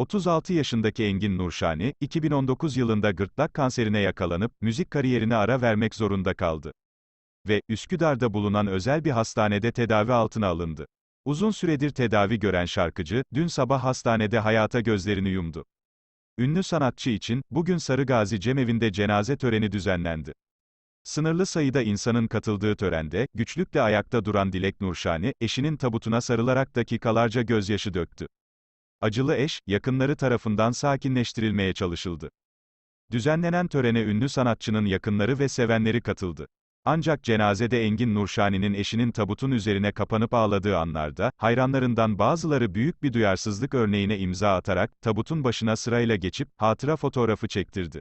36 yaşındaki Engin Nurşani, 2019 yılında gırtlak kanserine yakalanıp, müzik kariyerine ara vermek zorunda kaldı. Ve, Üsküdar'da bulunan özel bir hastanede tedavi altına alındı. Uzun süredir tedavi gören şarkıcı, dün sabah hastanede hayata gözlerini yumdu. Ünlü sanatçı için, bugün Sarıgazi Cemevi'nde cenaze töreni düzenlendi. Sınırlı sayıda insanın katıldığı törende, güçlükle ayakta duran Dilek Nurşani, eşinin tabutuna sarılarak dakikalarca gözyaşı döktü. Acılı eş, yakınları tarafından sakinleştirilmeye çalışıldı. Düzenlenen törene ünlü sanatçının yakınları ve sevenleri katıldı. Ancak cenazede Engin Nurşani'nin eşinin tabutun üzerine kapanıp ağladığı anlarda, hayranlarından bazıları büyük bir duyarsızlık örneğine imza atarak, tabutun başına sırayla geçip, hatıra fotoğrafı çektirdi.